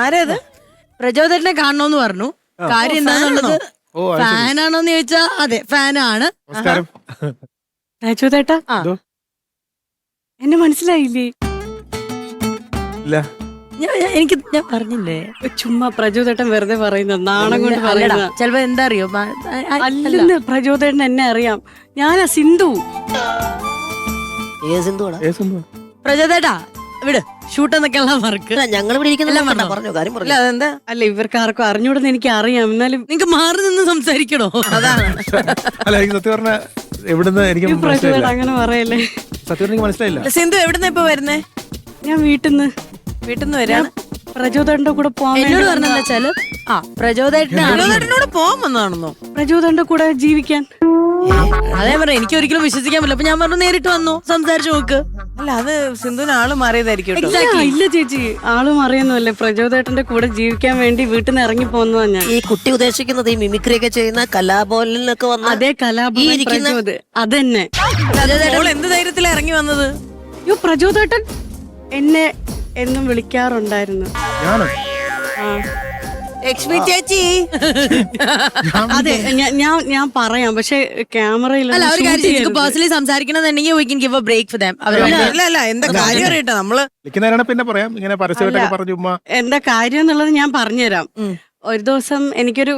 ആരേത്? പ്രചോദനെ കാണണോന്ന് പറഞ്ഞു. കാര്യം എന്താണെന്നുള്ളത്. ഫാനാണോന്ന് ചോദിച്ചാ അതെ ഫാനാണ്. പ്രചോദേട്ടാ? എന്നെ മനസ്സിലായില്ലേ? എനിക്ക് ഞാൻ പറഞ്ഞില്ലേ? ചുമ്മാ പ്രചോദേട്ടൻ വെറുതെ പറയുന്ന നാണം കൊണ്ട് പറയുന്ന. ചെലപ്പോ എന്താ അറിയോ. അല്ലെന്ന് പ്രചോദേട്ടൻ എന്നെ അറിയാം. ഞാനാ സിന്ധു? പ്രചോദേട്ടാ വിട്. ഷൂട്ട് എന്നൊക്കെയുള്ള വർക്ക് ഞങ്ങൾ ഇവിടെ പറഞ്ഞോ? പറഞ്ഞു കാര്യം അല്ല പറഞ്ഞു അതെന്താ? അല്ല ഇവർക്ക് ആർക്കും അറിഞ്ഞൂടെന്ന് എനിക്ക് അറിയാം എന്നാലും നിങ്ങൾക്ക് മാറി നിന്ന് സംസാരിക്കണോ? അതാണ്. അല്ല എനിക്ക് സത്യം പറഞ്ഞ എവിടുന്ന് എനിക്ക് മനസ്സിലായില്ല. അങ്ങനെ പറയല്ലേ? സത്യം പറഞ്ഞ എനിക്ക് മനസ്സിലായില്ല. സിന്ധു എവിടുന്ന ഇപ്പൊ വരുന്നേ? ഞാൻ വീട്ടിൽ നിന്ന് വീട്ടിൽ നിന്ന് വരാണ് പ്രചോദന്റെ കൂടെ പോവാൻ എന്നോട് വേണ്ടി പറഞ്ഞെന്താ വെച്ചാൽ? ആ പ്രചോദേട്ടനാണ് പ്രചോദനോട് പോകാൻ വന്നതാണെന്നോ? പ്രചോദേട്ടന്റെ കൂടെ ജീവിക്കാൻ. അതേ പറഞ്ഞു എനിക്ക് ഒരിക്കലും വിശ്വസിക്കാൻ പറ്റില്ല. അപ്പൊ ഞാൻ പറഞ്ഞു നേരിട്ട് വന്നു. സംസാരിച്ചു നോക്ക്. അല്ല അത് സിന്ധുവിന് ആൾ മാറിയതായിരിക്കും കേട്ടോ. ആ, ഇല്ല ചേച്ചി. ആളും അറിയുന്നല്ലേ പ്രചോദേട്ടന്റെ കൂടെ ജീവിക്കാൻ വേണ്ടി വീട്ടിൽ നിന്ന് ഇറങ്ങി പോകുന്നതാ ഞാൻ. ഈ കുട്ടി ഉദ്ദേശിക്കുന്നത് ഈ മിമിക്രി ഒക്കെ ചെയ്യുന്ന കലാഭവനിലൊക്കെ വന്ന അതേ ഈ അത് ഇരിക്കുന്ന- പ്രചോദ്. അതന്നെ. മോൾ എന്ത് ധൈര്യത്തിലാ ഇറങ്ങി വന്നത്? അയ്യോ പ്രചോദേട്ടൻ എന്നെ എന്നും വിളിക്കാറുണ്ടായിരുന്നു. ഞാനോ? ആ. ലക്ഷ്മി ചേച്ചി അതെ ഞാൻ- ഞാൻ ഞാൻ പറയാം. പക്ഷെ ക്യാമറയിൽ അല്ല ഒരു കാര്യം ചെയ്യ്. നിങ്ങൾക്ക് personally സംസാരിക്കണമെന്നുണ്ടെങ്കിൽ we can give a break for them അവർ അല്ല അല്ല, അല്ല എന്താ കാര്യം അറിയട്ടെ? നമ്മൾ വിളിക്കുന്നവരാണ് പിന്നെ പറയാം. ഇങ്ങനെ പരസ്യമായിട്ടൊക്കെ പറഞ്ഞു ഉമ്മ എന്താ കാര്യം എന്നുള്ളത് ഞാൻ പറഞ്ഞുതരാം. ഒരു ദിവസം എനിക്കൊരു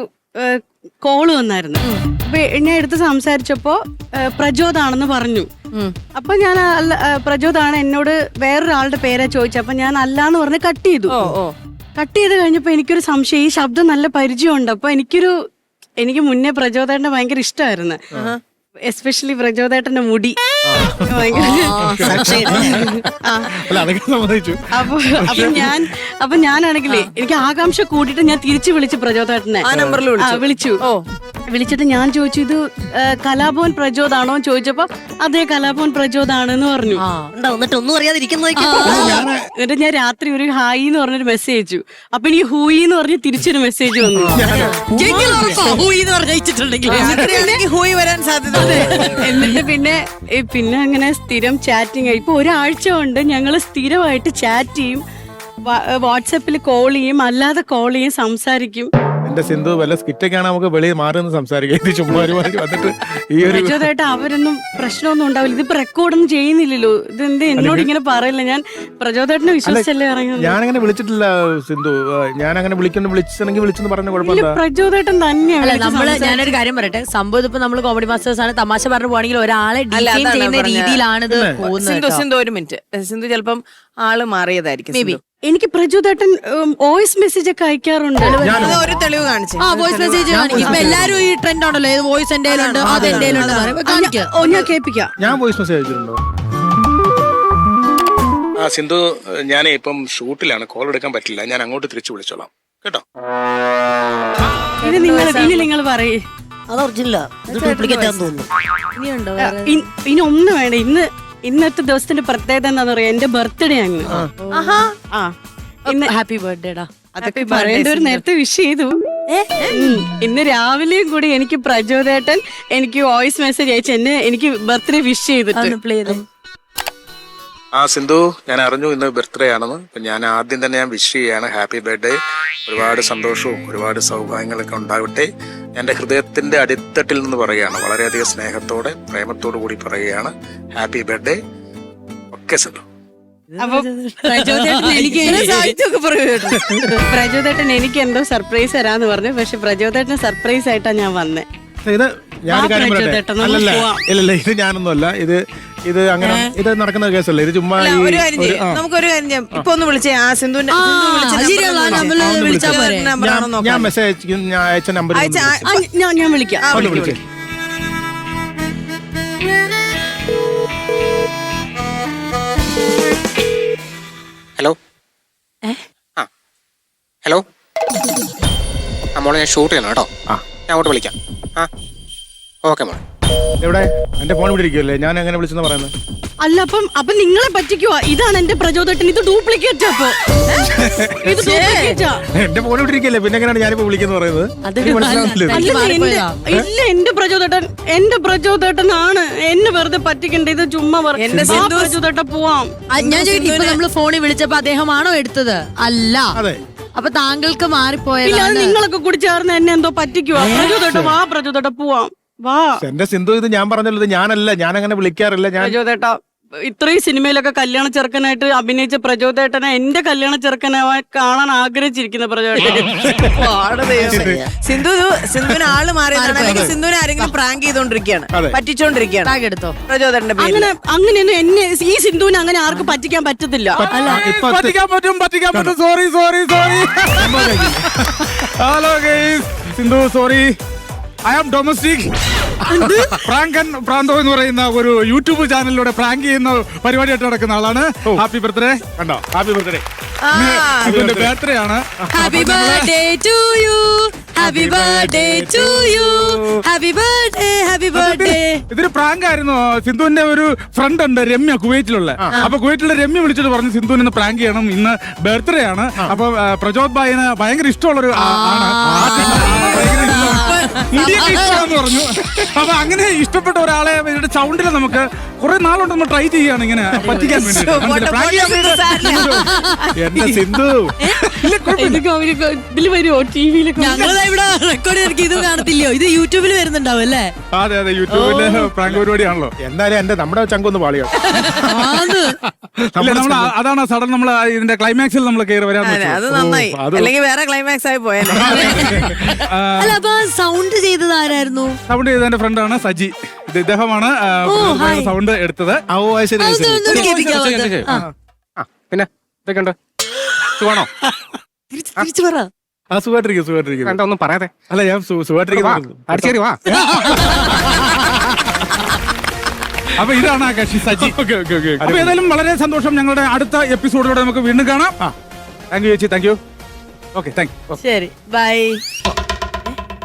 കോൾ വന്നായിരുന്നു. അപ്പൊ ഞാൻ എടുത്ത് സംസാരിച്ചപ്പോ ഏ, പ്രചോദാണെന്ന് പറഞ്ഞു. അപ്പൊ ഞാൻ അല്ല ഏ, പ്രചോദാണ് എന്നോട് വേറൊരാളുടെ പേരാ ചോദിച്ചത്. അപ്പൊ ഞാൻ അല്ലാന്ന് പറഞ്ഞ് കട്ട് ചെയ്തു. കട്ട് ചെയ്ത് കഴിഞ്ഞപ്പോ എനിക്കൊരു സംശയം. ഈ ശബ്ദം നല്ല പരിചയമുണ്ട്. അപ്പൊ എനിക്കൊരു എനിക്ക് മുന്നേ പ്രചോദേട്ടന്റെ ഭയങ്കര ഇഷ്ടമായിരുന്നു. എസ്പെഷ്യലി പ്രചോദേട്ടന്റെ മുടി. അപ്പൊ അപ്പൊ ഞാൻ അപ്പൊ ഞാനാണെങ്കിൽ എനിക്ക് ആകാംക്ഷ കൂട്ടിയിട്ട് ഞാൻ തിരിച്ചു വിളിച്ചു പ്രചോദേട്ടനെ വിളിച്ചു. വിളിച്ചു. ഓ. വിളിച്ചിട്ട് ഞാൻ ചോദിച്ചു ഇത് കലാഭവൻ പ്രചോദാണോ? എന്ന് ചോദിച്ചപ്പോ അതേ കലാഭവൻ പ്രചോദാണെന്ന് പറഞ്ഞു. എന്നിട്ടൊന്നും എന്നിട്ട് ഒന്നും അറിയാതിരിക്കുന്ന എന്നിട്ട് ഞാൻ രാത്രി ഒരു ഹായ് എന്ന് പറഞ്ഞൊരു മെസ്സേജ് അയച്ചു. അപ്പൊ എനിക്ക് ഹൂയി എന്ന് പറഞ്ഞ് തിരിച്ചൊരു മെസ്സേജ് വന്നു. പറഞ്ഞിട്ടുണ്ടെങ്കിൽ രാത്രിയാണെങ്കിൽ ഹൂയി വരാൻ സാധ്യത എന്നിട്ട് പിന്നെ ഈ പിന്നെ അങ്ങനെ സ്ഥിരം ചാറ്റിംഗ് ചാറ്റിങ് ഇപ്പൊ ഒരാഴ്ച കൊണ്ട് ഞങ്ങൾ സ്ഥിരമായിട്ട് ചാറ്റ് ചെയ്യും. വാട്സപ്പിൽ കോൾ ചെയ്യും. അല്ലാതെ കോൾ ചെയ്യും സംസാരിക്കും. എന്റെ സിന്ധു വല്ല സ്കിറ്റൊക്കെയാണ് നമുക്ക് വെളിയിൽ മാറി നിന്ന് സംസാരിക്കാം ഇത് ചുമ്മാ ഒരു മാതിരി വന്നിട്ട് ഈ ഒരു പ്രചോദായിട്ട് അവരൊന്നും പ്രശ്നമൊന്നും ഉണ്ടാവില്ല. ഇതിപ്പോ റെക്കോർഡൊന്നും ചെയ്യുന്നില്ലല്ലോ. ഇത് എന്ത് എന്നോട് ഇങ്ങനെ പറയില്ല? ഞാൻ പ്രചോദേട്ടനെ വിശ്വസിച്ചല്ലേ ഇറങ്ങുന്നത് ഞാനങ്ങനെ വിളിച്ചിട്ടില്ല സിന്ധു. ഞാൻ അങ്ങനെ വിളിക്കുന്നു വിളിച്ചിട്ടുണ്ടെങ്കിൽ വിളിച്ചെന്ന് പറഞ്ഞ ഇല്ല കുഴപ്പമില്ല. പ്രചോദേട്ടൻ അല്ല തന്നെയാണ് നമ്മൾ ഞാനൊരു കാര്യം പറയട്ടെ? സംഭവം ഇപ്പൊ നമ്മൾ കോമഡി മാസ്റ്റേഴ്സ് ആണ്. തമാശ പറഞ്ഞു പോവാണെങ്കിൽ ഒരാളെ അല്ല, ഡിഫൈൻ അതാണ് ചെയ്യുന്ന പറഞ്ഞത്. രീതിയിലാണ് പോകുന്നത് സിന്ധു കേട്ടോ. സിന്ധു ഒരു മിനിറ്റ് സിന്ധു ചിലപ്പം ആൾ മാറിയതായിരിക്കും Maybe. സിന്ധു. എനിക്ക് പ്രജുദേട്ടൻ വോയിസ് മെസ്സേജ് ഒക്കെ അയക്കാറുണ്ട്. ഒരു തെളിവ് കാണിച്ചു. ആ വോയിസ് മെസ്സേജ് കാണിക്കും. ഇപ്പൊ എല്ലാരും ഈ ട്രെൻഡ് ആണല്ലോ. ഏത് വോയിസ് എന്റെ കയ്യിലുണ്ട് അത് എന്റെ കയ്യിലുണ്ട് ഓ ഞാൻ കേൾപ്പിക്കാം. ഞാൻ വോയിസ് മെസ്സേജ് അയച്ചിട്ടുണ്ടോ? ആ സിന്ധു ഞാൻ ഇപ്പം ഷൂട്ടിലാണ്. കോൾ എടുക്കാൻ പറ്റില്ല. ഞാൻ അങ്ങോട്ട് തിരിച്ചു വിളിച്ചോളാം. കേട്ടോ? ഇനി നിങ്ങൾ ഇനി നിങ്ങൾ പറയേ. അത് ഒറിജിനല്ല ഇത് ഡ്യൂപ്ലിക്കേറ്റ് ആണെന്ന് തോന്നുന്നു. ഇനി ഒന്നും വേണ്ട ഇന്ന് ഇന്നത്തെ ദിവസത്തിന്റെ പ്രത്യേകത എന്താന്ന് പറയാ എന്റെ ബർത്ത്ഡേ ആണ്. ആഹാ. ആ. ഇന്ന് ഹാപ്പി ബർത്ത്ഡേടാ അതൊക്കെ പറയേണ്ടവർ നേരത്തെ വിഷ് ചെയ്തു. ഇന്ന് രാവിലെയും കൂടി എനിക്ക് പ്രചോദേട്ടൻ എനിക്ക് വോയിസ് മെസ്സേജ് അയച്ചു എന്നെ എനിക്ക് ബർത്ത്ഡേ വിഷ് ചെയ്തിട്ട് ഒന്ന് പ്ലേ ചെയ്തേ. ആ സിന്ധു ഞാൻ അറിഞ്ഞു ഇന്ന് ബർത്ത്ഡേ ആണെന്ന്. അപ്പം ഞാൻ ആദ്യം തന്നെ ഞാൻ വിഷ് ചെയ്യാണ് ഹാപ്പി ബർത്ത്ഡേ ഒരുപാട് സന്തോഷവും ഒരുപാട് സൗഭാഗ്യങ്ങളൊക്കെ ഉണ്ടാവട്ടെ. എന്റെ ഹൃദയത്തിന്റെ അടിത്തട്ടിൽ നിന്ന് പറയുകയാണ്. വളരെയധികം സ്നേഹത്തോടെ പ്രേമത്തോടു കൂടി പറയുകയാണ്. ഹാപ്പി ബർത്ത്ഡേ ഒക്കെ സിന്ധു. പ്രചോദേട്ടൻ എനിക്ക് എന്തോ സർപ്രൈസ് തരാന്ന് പറഞ്ഞു. പക്ഷെ പ്രചോദേട്ടന് സർപ്രൈസ് ആയിട്ടാണ് ഞാൻ വന്നേ. ഞാൻ കാര്യം പറയട്ടെ? അല്ലല്ല ഇല്ലല്ല ഇത് ഞാനൊന്നുമല്ല. ഇത് ഇത് അങ്ങനെ ഇത് നടക്കുന്ന കേസല്ല? ഇത് ചുമ്മാ ഈ ഒരു കാര്യം ഒരു- ചെയ്യാം. നമുക്കൊരു കാര്യം ചെയ്യാം. ഇപ്പൊ ഒന്ന് വിളിച്ചേ ആ സിന്ധുവിന്റെ ആ, സിന്ധു വിളിച്ച അത് number ഒന്ന് നമ്മൾ വിളിച്ചേ. വിളിച്ചാ സിന്ധുവിന്റെ പോരെ. ആണോ ഞാൻ- നോക്കാം. ഞാൻ മെസ്സേജ് അയക്കും ഞാൻ അയച്ച നമ്പർ അയച്ച- ആ, ആ, ഞാൻ ഞാൻ വിളിക്കാം. ആ, ഹലോ? ആ. ഹലോ? ആ മോളെ ഞാൻ ഷൂട്ട് ചെയ്യണം കേട്ടോ. ആ. ഞാൻ അങ്ങോട്ട് വിളിക്കാം. ആ. ഓക്കെ മോളെ. എവിടെ? എന്റെ ഫോൺ ഇവിടെ ഇരിക്കുമല്ലേ ഞാൻ എങ്ങനെ വിളിച്ചെന്ന് പറയുന്നത് അല്ല അപ്പം അപ്പൊ നിങ്ങളെ പറ്റിക്കുവാ. ഇതാണ് എന്റെ പ്രചോദട്ടൻ. ഇത് ഡ്യൂപ്ലിക്കേറ്റ് അപ്പൊ ഇത് ഡ്യൂപ്ലിക്കേറ്റാ എന്റെ ഫോൺ ഇവിടെ ഇരിക്കല്ലേ? പിന്നെ എങ്ങനെയാണ് ഞാനിപ്പോ വിളിക്കുന്നത് പറയുന്നത്? എനിക്ക് മനസ്സിലാവുന്നില്ല ഇത്. എനിക്ക് അല്ല, എന്റെ- മാറിപ്പോയതാ. ഇല്ല എന്റെ പ്രചോദേട്ടൻ എന്റെ പ്രചോദേട്ടനാണ്. എന്നെ വെറുതെ പറ്റിക്കണ്ട? ഇത് ചുമ്മാ എന്റെ സിന്ധു- പ്രചോദേട്ടൻ പോവാം. ആ, ഞാൻ ചോദിക്കട്ടെ ഇപ്പൊ നമ്മൾ ഫോണിൽ വിളിച്ചപ്പോ അദ്ദേഹമാണോ എടുത്തത്? അല്ല. അതെ. അപ്പൊ താങ്കൾക്ക് ഇല്ല അത് മാറിപ്പോയത് നിങ്ങളൊക്കെ കൂടി ചേർന്ന് എന്നെ എന്തോ പറ്റിക്കുവാ. പ്രചോദേട്ട വാ പ്രചോദേട്ട പോവാം. വാ. എന്റെ സിന്ധു ഇത് ഞാൻ പറഞ്ഞല്ലോ ഇത് ഞാനല്ല ഞാൻ അങ്ങനെ വിളിക്കാറില്ല ഞാൻ പ്രചോദേട്ട ഇത്രയും സിനിമയിലൊക്കെ കല്യാണ ചെറുക്കനായിട്ട് അഭിനയിച്ച പ്രചോദേട്ടനെ എന്റെ കല്യാണ ചെറുക്കനായി കാണാൻ ആഗ്രഹിച്ചിരിക്കുന്ന പ്രചോദേട്ടൻ. സിന്ധു സിന്ധുവിന് ആൾ മാറിയതാണ് അല്ലെങ്കിൽ സിന്ധുവിനെ ആരെങ്കിലും പ്രാങ്ക് ചെയ്തോണ്ടിരിക്കുകയാണ്. അതെ. പറ്റിച്ചോണ്ടിരിക്കുകയാണ്. എടുത്തോ? പേര് അങ്ങനെ അങ്ങനെയൊന്നും എന്നെ ഈ സിന്ധുവിനെ അങ്ങനെ ആർക്കും പറ്റിക്കാൻ പറ്റത്തില്ല. ഇപ്പൊ പറ്റിക്കാൻ പറ്റും പറ്റിക്കാൻ പറ്റും. Sorry sorry sorry hello guys Sindhu sorry I am domestic. പ്രാങ്കൻ പ്രാന്തോ എന്ന് പറയുന്ന ഒരു യൂട്യൂബ് ചാനലിലൂടെ പ്രാങ്ക് ചെയ്യുന്ന പരിപാടിയായിട്ട് നടക്കുന്ന ആളാണ്. ഹാപ്പി ബർത്ത്ഡേ കണ്ടോ? ഹാപ്പി ബർത്ത്ഡേ ഇതിന് ഇതിന്റെ ബർത്ത്ഡേ ആണ് happy birthday to you happy birthday to you happy birthday happy birthday ഇതൊരു പ്രാങ്ക് ആയിരുന്നു. സിന്ധുവിന്റെ ഒരു ഫ്രണ്ട് ഉണ്ട് രമ്യ കുവൈറ്റിലുള്ള. അപ്പൊ കുവൈറ്റിലെ രമ്യ വിളിച്ചിട്ട് പറഞ്ഞു സിന്ധുവിനെ ഇന്ന് പ്രാങ്ക് ചെയ്യണം. ഇന്ന് ബർത്ത്ഡേ ആണ്. അപ്പൊ പ്രജോദ് പ്രചോദ് ഭായിന് ഭയങ്കര ഇഷ്ടമുള്ള ഒരു ആണ്. ആണ്. ഭയങ്കര ഇഷ്ടമാണ്. മുടിയൊക്കെ ഇഷ്ടമാണെന്ന് പറഞ്ഞു. അപ്പൊ അങ്ങനെ ഇഷ്ടപ്പെട്ട ഒരാളെ ഇവരുടെ സൗണ്ടിൽ നമുക്ക് കുറെ നാളുണ്ട് നമ്മൾ ട്രൈ ചെയ്യാണ് ഇങ്ങനെ പറ്റിക്കാൻ വേണ്ടി സിന്ധു. ഇല്ല കുഴപ്പമില്ല. ഇതൊക്കെ അവർക്ക് ഇതിൽ വരുമോ ടി വിയിലൊക്കെ ഞങ്ങളിതാ ഇവിടെ റെക്കോർഡ് ഇത് കാണത്തില്ലയോ? ഇത് യൂട്യൂബിൽ വരുന്നുണ്ടാവും അല്ലേ? അതെ അതെ യൂട്യൂബിലെ പ്രാങ്ക് പരിപാടിയാണല്ലോ. എന്തായാലും എന്റെ നമ്മുടെ ചങ്കൊന്ന് പാളിയോ? ആന്ന്. ഇല്ല നമ്മൾ അതാണ് സഡൻ നമ്മൾ ഇതിന്റെ ക്ലൈമാക്സിൽ നമ്മൾ കയറി വരാൻ അതെ, അത് നന്നായി. അല്ലെങ്കിൽ വേറെ ക്ലൈമാക്സ് ആയി പോയാലേ. അല്ല അപ്പൊ സൗണ്ട് ചെയ്തത് ആരായിരുന്നു? സൗണ്ട് ചെയ്ത എന്റെ ഫ്രണ്ടാണ് സജി. ഇത് ഇദ്ദേഹമാണ് സൗണ്ട് എടുത്തത്. ഓ ശരി പിന്നെ ഇതൊക്കെ ഉണ്ട് സുഖാണോ തിരിച്ചു പറ. ആ സുഖമായിട്ടിരിക്കും സുഖമായിട്ടിരിക്കും വേണ്ട ഒന്നും പറയാതെ. അല്ല ഞാൻ സുഖമായിട്ടിരിക്കുന്നു. അടിച്ചേരി വാ. അപ്പൊ ഇതാണ് ആ കക്ഷി സജി. ഓക്കെ ഓക്കെ ഓക്കെ അപ്പൊ ഏതായാലും വളരെ സന്തോഷം ഞങ്ങളുടെ അടുത്ത എപ്പിസോഡിലൂടെ നമുക്ക് വീണ്ടും കാണാം. താങ്ക് യു ചേച്ചി thank you okay thank you ശരി ബൈ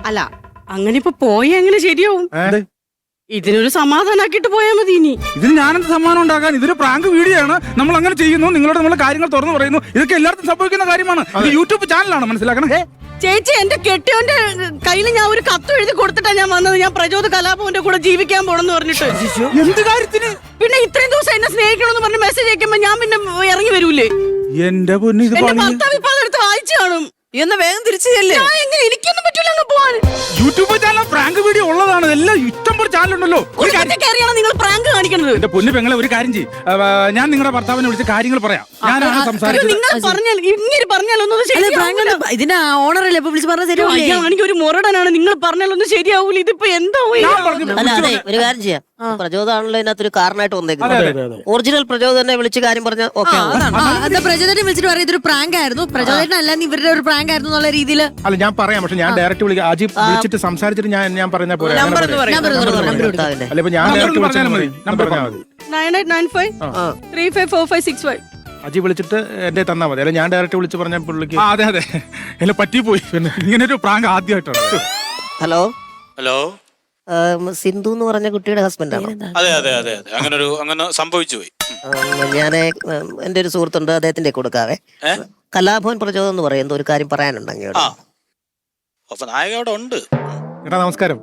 അല്ല അങ്ങനെ ഇപ്പൊ പോയി എങ്ങനെ ശരിയാവും? ഇതിനൊരു സമാധാനാക്കിട്ട് പോയാ മതി ഇനി. ഇതിന് ഞാനെന്ത് സമ്മാനം ഉണ്ടാക്കാൻ? ഇതൊരു പ്രാങ്ക് വീഡിയോ ആണ് നമ്മൾ അങ്ങനെ ചെയ്യുന്നു. നിങ്ങളോട് നമ്മൾ കാര്യങ്ങൾ തുറന്നു പറയുന്നു. ഇതൊക്കെ എല്ലായിടത്തും സംഭവിക്കുന്ന കാര്യമാണ്. ഇത് യൂട്യൂബ് ചാനലാണ് മനസ്സിലാക്കണം? ഹേ ചേച്ചി എന്റെ കെട്ടിയോന്റെ കയ്യിൽ ഞാൻ ഒരു കത്ത് എഴുതി കൊടുത്തിട്ടാ ഞാൻ വന്നത്. ഞാൻ പ്രചോദ കലാപവന്റെ കൂടെ ജീവിക്കാൻ പോണെന്ന് പറഞ്ഞിട്ട്. എന്ത് കാര്യത്തിന്? പിന്നെ ഇത്രയും ദിവസം എന്നെ സ്നേഹിക്കണമെന്ന് പറഞ്ഞ് മെസ്സേജ് അയക്കുമ്പോ ഞാൻ പിന്നെ ഇറങ്ങി വരൂലേ? എന്റെ. ഭർത്താവ് ഇപ്പൊ അതെടുത്ത് വായിച്ചു കാണും. ഈ വേഗം തിരിച്ചു ചെല്ലേ. ഞാൻ എങ്ങനെ? എനിക്കൊന്നും പറ്റൂല അങ്ങ് പോവാൻ. യൂട്യൂബ് ചാനൽ പ്രാങ്ക് വീഡിയോ ഉള്ളതാണ്. എല്ലാം ഇഷ്ടം പോലെ ചാനൽ ഉണ്ടല്ലോ ഒരു കാര്യം കയറിയാണ് നിങ്ങൾ പ്രാങ്ക് കാണിക്കുന്നത് എന്റെ പൊന്നു പെങ്ങളെ ഒരു കാര്യം ചെയ്യും. ഞാൻ നിങ്ങളുടെ ഭർത്താവിനെ വിളിച്ച് കാര്യങ്ങൾ പറയാം. ഞാനാണ് അയ്യോ, സംസാരിച്ചത്. നിങ്ങൾ പറഞ്ഞാൽ ഇങ്ങനെ പറഞ്ഞാലൊന്നും അല്ല ശരിയാവൂല. പ്രാങ്ക് ഇതിന്റെ ഓണർ അല്ലേ ഇപ്പൊ വിളിച്ച് പറഞ്ഞ ശരിയാവില്ലേ അയ്യോ, എനിക്കൊരു മുരടനാണ് നിങ്ങൾ പറഞ്ഞാലൊന്നും ശരിയാവൂല. ഇതിപ്പോ അല്ല അതെ ഒരു കാര്യം ചെയ്യാം. പ്രചോദനാണല്ലോ ഇതിനകത്തൊരു കാരണമായിട്ട് വന്നേക്കുന്നത്. ഒറിജിനൽ പ്രചോദനെ വിളിച്ച് കാര്യം പറഞ്ഞ ഓക്കെ അത് വിളിച്ചിട്ട് പറയാം ഇതൊരു പ്രാങ്ക് ആയിരുന്നു. പ്രചോദനം അല്ല ഇവരുടെ ഒരു പ്രാങ്ക് ആയിരുന്നു എന്നുള്ള രീതിയിൽ അല്ല ഞാൻ പറയാം പക്ഷെ ഞാൻ ഡയറക്റ്റ് വിളിക്കാം അജി വിളിച്ചിട്ട് സംസാരിച്ചിട്ട് ഞാൻ ഞാൻ പറയുന്ന പോലെ. അല്ല ഇപ്പൊ ഞാൻ നമ്പർ ഡയറക്റ്റ് മതി. പറഞ്ഞാൽ മതി. Nine eight nine five three five four five six five Aji വിളിച്ചിട്ട് എന്റെ തന്നാ മതി. അല്ല ഞാൻ ഡയറക്റ്റ് വിളിച്ച് പറഞ്ഞ പുള്ളിക്ക്. ആ അതെ അതെ. എന്നെ പറ്റിപ്പോയി. പിന്നെ? ഇങ്ങനെ ഒരു പ്രാങ്ക് ആദ്യമായിട്ടാണ് ഹലോ? ഹലോ? സിന്ധു എന്ന് പറഞ്ഞ കുട്ടിയുടെ ഹസ്ബൻഡ് ആണോ? അതെ അതെ അതെ അതെ. അങ്ങനെ ഒരു അങ്ങനെ സംഭവിച്ചു പോയി. ഞാൻ എന്റെ ഒരു സുഹൃത്തുണ്ട് അദ്ദേഹത്തിന്റെ കൊടുക്കാവേ. ഏ? കലാഭവൻ പ്രചോദം എന്ന് പറയും. എന്തോ ഒരു കാര്യം പറയാനുണ്ടെങ്കിൽ ആ. അപ്പൊ നായക അവിടെ ഉണ്ട്. എടാ നമസ്കാരം.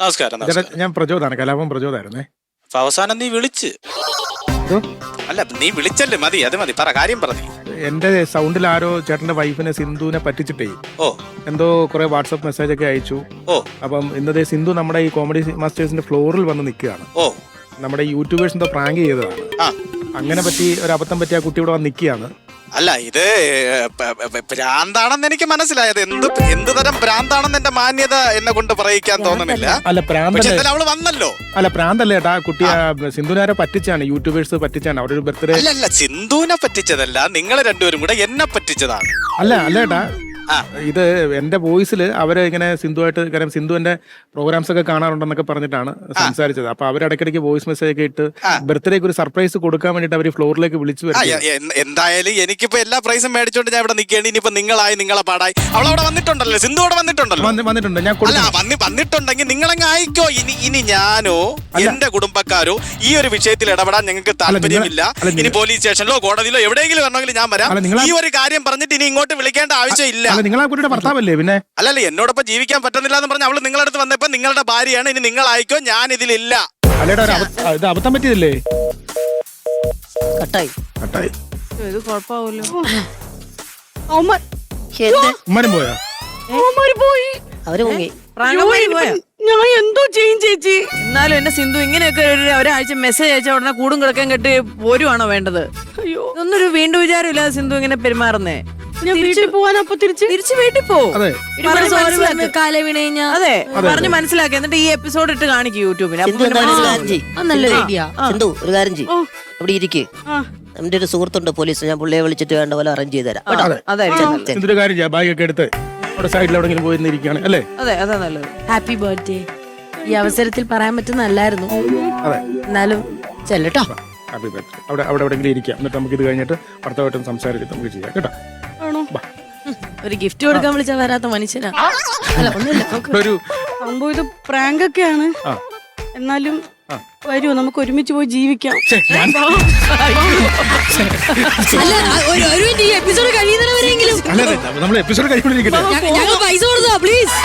നമസ്കാരം ചേട്ടാ നമസ്കാരം. ഞാൻ പ്രചോദാണ്. കലാപം പ്രചോദായിരുന്നേ. അപ്പൊ അവസാനം നീ വിളിച്ച്. അല്ല നീ വിളിച്ചല്ലേ മതി അത് മതി പറ കാര്യം പറഞ്ഞു എന്റെ സൗണ്ടിൽ ആരോ ചേട്ടന്റെ വൈഫിനെ സിന്ധുവിനെ പറ്റിച്ചിട്ടേ. ഓ. എന്തോ കുറെ വാട്സപ്പ് മെസ്സേജ് ഒക്കെ അയച്ചു. ഓ. അപ്പം ഇന്നത്തെ സിന്ധു നമ്മുടെ ഈ കോമഡി മാസ്റ്റേഴ്സിന്റെ ഫ്ലോറിൽ വന്ന് നിൽക്കുകയാണ്. ഓ. നമ്മുടെ യൂട്യൂബേഴ്സ് എന്തോ പ്രാങ്ക് ചെയ്തതാണ്. അങ്ങനെ പറ്റി ഒരു അബദ്ധം പറ്റി ആ കുട്ടി ഇവിടെ വന്ന് നിൽക്കുകയാണ്. അല്ല ഇത് ഭ്രാന്താണെന്ന് എനിക്ക് മനസ്സിലായത്. എന്ത് എന്ത് തരം ഭ്രാന്താണെന്ന് എന്റെ മാന്യത എന്നെ കൊണ്ട് പറയിക്കാൻ തോന്നുന്നില്ല. അല്ല പ്രാന്തല്ല അവൾ വന്നല്ലോ. അല്ല പ്രാന്തല്ല ഏട്ടാ? കുട്ടി സിന്ധുനാരെ പറ്റിച്ചാണ് യൂട്യൂബേഴ്സ് പറ്റിച്ചാണ് അവരുടെ ഒരു ബർത്ത്ഡേ. അല്ല അല്ല സിന്ധുവിനെ പറ്റിച്ചതല്ല നിങ്ങൾ രണ്ടുപേരും കൂടെ എന്നെ പറ്റിച്ചതാണ്. അല്ല അല്ല ഏട്ടാ ആ. ഇത് എന്റെ വോയിസിൽ അവരെ ഇങ്ങനെ സിന്ധുവായിട്ട് കാരണം സിന്ധുവിന്റെ പ്രോഗ്രാംസ് ഒക്കെ കാണാറുണ്ടെന്നൊക്കെ പറഞ്ഞിട്ടാണ് സംസാരിച്ചത്. അപ്പൊ അവർ ഇടയ്ക്കിടയ്ക്ക് വോയിസ് മെസ്സേജ് ഒക്കെ ഇട്ട് ബർത്ത്ഡേക്ക് ഒരു സർപ്രൈസ് കൊടുക്കാൻ വേണ്ടിട്ട് അവർ ഫ്ലോറിലേക്ക് വിളിച്ചു എന്തായാലും എനിക്കിപ്പോ എല്ലാ പ്രൈസും മേടിച്ചോണ്ട് ഞാൻ ഇവിടെ നിൽക്കേണ്ടി ഇനിയിപ്പോ നിങ്ങളായി നിങ്ങളെ പാടായി. അവൾ അവിടെ വന്നിട്ടുണ്ടല്ലോ. സിന്ധു അവിടെ വന്നിട്ടുണ്ടല്ലോ. വന്ന് വന്നിട്ടുണ്ട്. ഞാൻ വന്നിട്ടുണ്ടെങ്കിൽ നിങ്ങളങ്ങ് ആയിക്കോ. ഇനി ഇനി ഞാനോ എന്റെ കുടുംബക്കാരോ ഈ ഒരു വിഷയത്തിൽ ഇടപെടാൻ ഞങ്ങൾക്ക് താല്പര്യമില്ല. ഇനി പോലീസ് സ്റ്റേഷനിലോ കോടതിയിലോ എവിടെയെങ്കിലും വരണമെങ്കിൽ ഞാൻ വരാം. ഈ ഒരു കാര്യം പറഞ്ഞിട്ട് ഇനി ഇങ്ങോട്ട് വിളിക്കേണ്ട ആവശ്യമില്ല. നിങ്ങൾ ആ കുട്ടിയുടെ ഭർത്താവല്ലേ? പിന്നെ അല്ലല്ല എന്നോടൊപ്പം ജീവിക്കാൻ പറ്റുന്നില്ല എന്ന് പറഞ്ഞ അവൾ നിങ്ങളുടെ അടുത്ത് വന്നപ്പോ നിങ്ങളുടെ ഭാര്യയാണ് ഇനി നിങ്ങൾ ആയിക്കോ ഞാൻ ഇതിലില്ല അല്ലേടാ ഒരു അബദ്ധ- ഇത് അബദ്ധം പറ്റിയതല്ലേ? കട്ടായി. കട്ടായി. ഇത് കുഴപ്പമാവൂല്ലോ എന്റെ ഉമ്മനും പോയാ? പോയി. അവർ മുങ്ങി പോയോ? ഇനിയിപ്പം ഞാൻ എന്തോ ചെയ്യും ചേച്ചി? എന്നാലും എന്നെ സിന്ധു ഇങ്ങനെയൊക്കെ ഒരു ഒരാഴ്ച മെസ്സേജ് അയച്ച ഉടനെ കൂടും കിടക്കാൻ കെട്ടി പോരുവാണോ വേണ്ടത്? അയ്യോ. ഒന്നൊരു വീണ്ടും വിചാരമില്ല സിന്ധു ഇങ്ങനെ പെരുമാറുന്നേ. പോവാൻ അപ്പൊ തിരിച്ച്? തിരിച്ചു വീട്ടിൽ പോ. അതെ. പറഞ്ഞ് മനസ്സിലാക്ക്. അതെ. പറഞ്ഞു എന്നിട്ട് ഈ എപ്പിസോഡ് ഇട്ട് കാണിക്കും യൂട്യൂബിൽ അപ്പൊ സിന്ധു ഒരു കാര്യം ചെയ്യ്. അത് നല്ലൊരു ഐഡിയ സിന്ധു ഒരു കാര്യം ചെയ്യും. അവിടെ ഇരിക്കേ. ആ. എന്റെ ഒരു സുഹൃത്തുണ്ട് പോലീസ്. ഞാൻ പുള്ളിയെ വിളിച്ചിട്ട് വേണ്ട പോലെ അറേഞ്ച് ചെയ്ത് തരാം. കേട്ടോ? അതായിരിക്കും നല്ലത് എന്തൊരു കാര്യം ചെയ്യാം. ബാഗൊക്കെ എടുത്ത് അവിടെ സൈഡിൽ എവിടെങ്കിലും പോയിരുന്നിരിക്കുകയാണ് അല്ലേ? അതെ അതാ നല്ലത്. ഹാപ്പി ബർത്ത്ഡേ ഈ അവസരത്തിൽ പറയാൻ പറ്റുന്നല്ലായിരുന്നു അതെ. എന്നാലും ചെല്ലട്ടോ. ഹാപ്പി ബർത്ത്ഡേ അവിടെ അവിടെ എവിടെയെങ്കിലും ഇരിക്കാം. എന്നിട്ട് നമുക്ക് ഇത് കഴിഞ്ഞിട്ട് ഭർത്താവായിട്ടും സംസാരിച്ചിട്ട് നമുക്ക് ചെയ്യാം. കേട്ടോ? ഒരു ഗിഫ്റ്റ് കൊടുക്കാൻ വിളിച്ചാ വരാത്ത മനുഷ്യനാ. അല്ല ഒന്നുമില്ല നമുക്ക് ഒരു സംഭവം ഇത് പ്രാങ്ക് ഒക്കെയാണ്. എന്നാലും വരുമോ നമുക്ക് ഒരുമിച്ച് പോയി ജീവിക്കാം. ഛെ, ഞാൻ അല്ല ഒരു ഒരു മിനിറ്റ് ഈ എപ്പിസോഡ് കഴിയുന്നവരെങ്കിലും അല്ല നമ്മൾ എപ്പിസോഡ് കഴിക്കൊണ്ടിരിക്കട്ടെ ഞങ്ങൾ പൈസ കൊടുത്തോ പ്ലീസ്